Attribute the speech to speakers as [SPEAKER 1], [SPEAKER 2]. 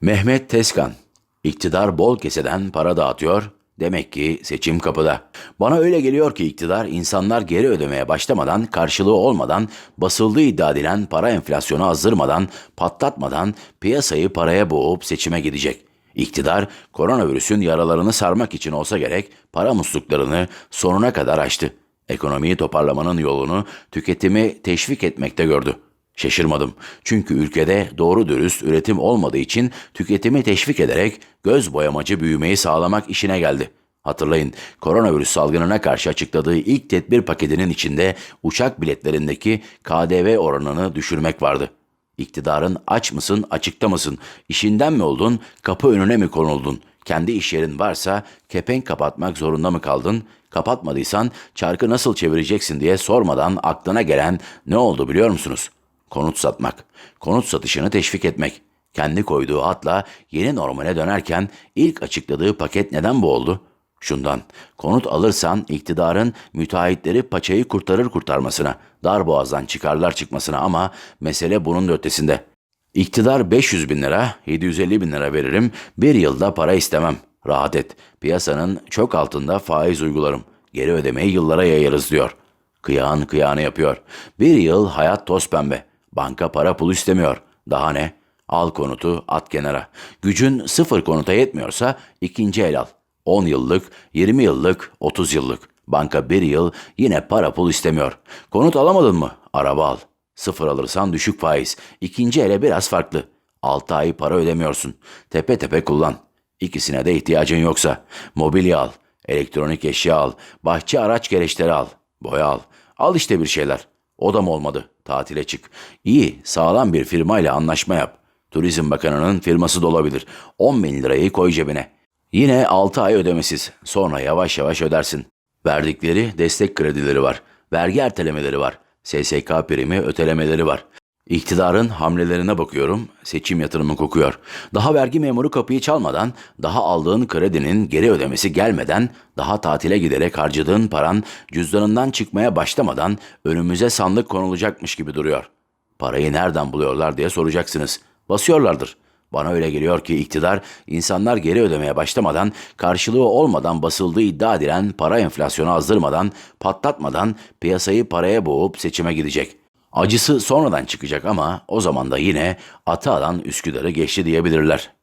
[SPEAKER 1] Mehmet Tezkan, iktidar bol keseden para dağıtıyor, demek ki seçim kapıda. Bana öyle geliyor ki iktidar insanlar geri ödemeye başlamadan, karşılığı olmadan, basıldığı iddia edilen para enflasyonu azdırmadan, patlatmadan piyasayı paraya boğup seçime gidecek. İktidar koronavirüsün yaralarını sarmak için olsa gerek para musluklarını sonuna kadar açtı. Ekonomiyi toparlamanın yolunu tüketimi teşvik etmekte gördü. Şaşırmadım. Çünkü ülkede doğru dürüst üretim olmadığı için tüketimi teşvik ederek göz boyamacı büyümeyi sağlamak işine geldi. Hatırlayın, koronavirüs salgınına karşı açıkladığı ilk tedbir paketinin içinde uçak biletlerindeki KDV oranını düşürmek vardı. İktidarın aç mısın, açıkta mısın, işinden mi oldun, kapı önüne mi konuldun, kendi iş yerin varsa kepenk kapatmak zorunda mı kaldın, kapatmadıysan çarkı nasıl çevireceksin diye sormadan aklına gelen ne oldu biliyor musunuz? Konut satmak, konut satışını teşvik etmek. Kendi koyduğu hatla yeni normale dönerken ilk açıkladığı paket neden bu oldu? Şundan, konut alırsan iktidarın müteahhitleri paçayı kurtarır kurtarmasına, dar boğazdan çıkarlar çıkmasına ama mesele bunun da ötesinde. İktidar 500 bin lira, 750 bin lira veririm, bir yılda para istemem. Rahat et, piyasanın çok altında faiz uygularım. Geri ödemeyi yıllara yayarız diyor. Kıyağın kıyağını yapıyor. Bir yıl hayat toz pembe. Banka para pul istemiyor. Daha ne? Al konutu at kenara. Gücün sıfır konuta yetmiyorsa ikinci el al. 10 yıllık, 20 yıllık, 30 yıllık. Banka bir yıl yine para pul istemiyor. Konut alamadın mı? Araba al. Sıfır alırsan düşük faiz. İkinci ele biraz farklı. 6 ay para ödemiyorsun. Tepe tepe kullan. İkisine de ihtiyacın yoksa. Mobilya al. Elektronik eşya al. Bahçe araç gereçleri al. Boya al. Al işte bir şeyler. O da mı olmadı? Tatile çık. İyi, sağlam bir firmayla anlaşma yap. Turizm Bakanı'nın firması da olabilir. 10 bin lirayı koy cebine. Yine 6 ay ödemesiz. Sonra yavaş yavaş ödersin. Verdikleri destek kredileri var. Vergi ertelemeleri var. SSK primi ötelemeleri var. İktidarın hamlelerine bakıyorum, seçim yatırımı kokuyor. Daha vergi memuru kapıyı çalmadan, daha aldığın kredinin geri ödemesi gelmeden, daha tatile giderek harcadığın paran cüzdanından çıkmaya başlamadan önümüze sandık konulacakmış gibi duruyor. Parayı nereden buluyorlar diye soracaksınız. Basıyorlardır. Bana öyle geliyor ki iktidar insanlar geri ödemeye başlamadan, karşılığı olmadan basıldığı iddia edilen para enflasyonu azdırmadan, patlatmadan piyasayı paraya boğup seçime gidecek. Acısı sonradan çıkacak ama o zaman da yine atı alan Üsküdar'ı geçti diyebilirler.